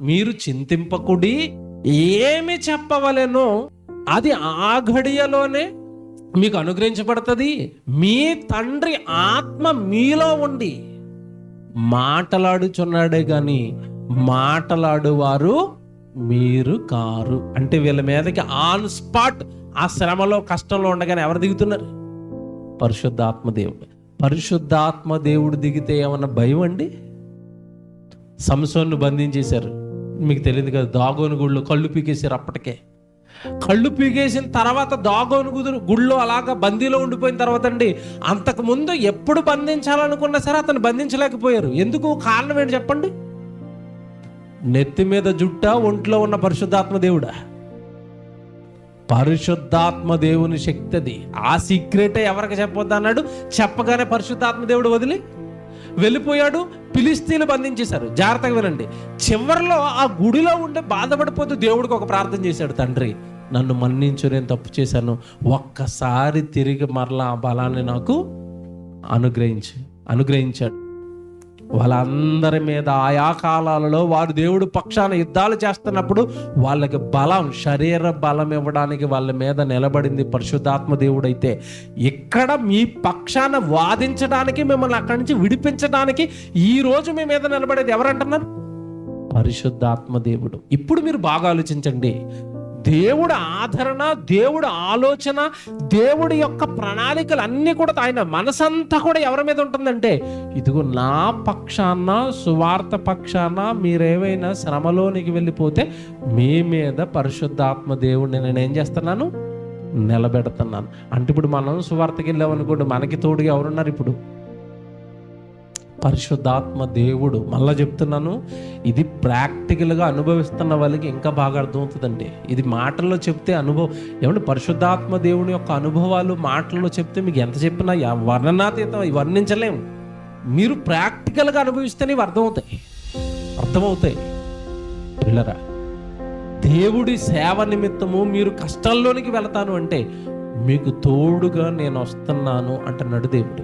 మీరు చింతింపకుడి ఏమి చెప్పవలెనో? అది ఆ ఘడియలోనే మీకు అనుగ్రహించబడుతుంది. మీ తండ్రి ఆత్మ మీలో ఉండి మాటలాడుచున్నాడే గాని మాటలాడువారు మీరు కారు. అంటే వీళ్ళ మీదకి ఆన్ స్పాట్ ఆ శ్రమలో కష్టంలో ఉండగానే ఎవరు దిగుతున్నారు? పరిశుద్ధాత్మ దేవుడు. పరిశుద్ధాత్మ దేవుడు దిగితే ఏమన్నా భయం అండి? సంసోన్ను బంధించేశారు. మీకు తెలియదు కదా దాగోని గుళ్ళు కళ్ళు పీకేసారు అప్పటికే. కళ్ళు పీకేసిన తర్వాత దాగోని గుదురు గుళ్ళో అలాగా బందీలో ఉండిపోయిన తర్వాత అండి అంతకు ముందు ఎప్పుడు బంధించాలనుకున్నా సరే అతను బంధించలేకపోయారు. ఎందుకు? కారణం ఏంటి చెప్పండి? నెత్తి మీద జుట్ట ఒంట్లో ఉన్న పరిశుద్ధాత్మ దేవుడా? పరిశుద్ధాత్మ దేవుని శక్తి అది. ఆ సీక్రెటే ఎవరికి చెప్పొద్దు అన్నాడు చెప్పగానే పరిశుద్ధాత్మ దేవుడు వదిలి వెళ్ళిపోయాడు పిలిస్తీలు బంధించేశారు. జాగ్రత్తగా వినండి. చివరిలో ఆ గుడిలో ఉండే బాధపడిపోతూ దేవుడికి ఒక ప్రార్థన చేశాడు తండ్రి నన్ను మన్నించు నేను తప్పు చేశాను. ఒక్కసారి తిరిగి మరలా ఆ బలాన్ని నాకు అనుగ్రహించి అనుగ్రహించాడు. వాళ్ళందరి మీద ఆయా కాలాలలో వారు దేవుడు పక్షాన యుద్ధాలు చేస్తున్నప్పుడు వాళ్ళకి బలం శరీర బలం ఇవ్వడానికి వాళ్ళ మీద నిలబడింది పరిశుద్ధాత్మ దేవుడైతే. ఇక్కడ మీ పక్షాన వాదించడానికి మిమ్మల్ని అక్కడి నుంచి విడిపించడానికి ఈ రోజు మీ మీద నిలబడేది ఎవరంటున్నారు? పరిశుద్ధాత్మ దేవుడు. ఇప్పుడు మీరు బాగా ఆలోచించండి. దేవుడు ఆదరణ దేవుడు ఆలోచన దేవుడి యొక్క ప్రణాళికలు అన్నీ కూడా ఆయన మనసంతా కూడా ఎవరి మీద ఉంటుందంటే ఇదిగో నా పక్షాన సువార్త పక్షాన మీరేమైనా శ్రమలోనికి వెళ్ళిపోతే మీ మీద పరిశుద్ధాత్మ దేవుడిని నేను ఏం చేస్తున్నాను? నిలబెడుతున్నాను. అంటే ఇప్పుడు మనం సువార్తకి వెళ్ళామనుకోండి మనకి తోడుగా ఎవరున్నారు ఇప్పుడు? పరిశుద్ధాత్మ దేవుడు. మళ్ళా చెప్తున్నాను ఇది ప్రాక్టికల్గా అనుభవిస్తున్న వాళ్ళకి ఇంకా బాగా అర్థమవుతుందండి. ఇది మాటల్లో చెప్తే అనుభవం ఏమంటే పరిశుద్ధాత్మ దేవుని యొక్క అనుభవాలు మాటల్లో చెప్తే మీకు ఎంత చెప్పినా వర్ణనాతీతం వర్ణించలేము మీరు ప్రాక్టికల్గా అనుభవిస్తేనే ఇవి అర్థమవుతాయి. అర్థమవుతాయి. పిల్లరా దేవుడి సేవ నిమిత్తము మీరు కష్టాల్లోనికి వెళతాను అంటే మీకు తోడుగా నేను వస్తున్నాను అంటున్నాడు దేవుడు.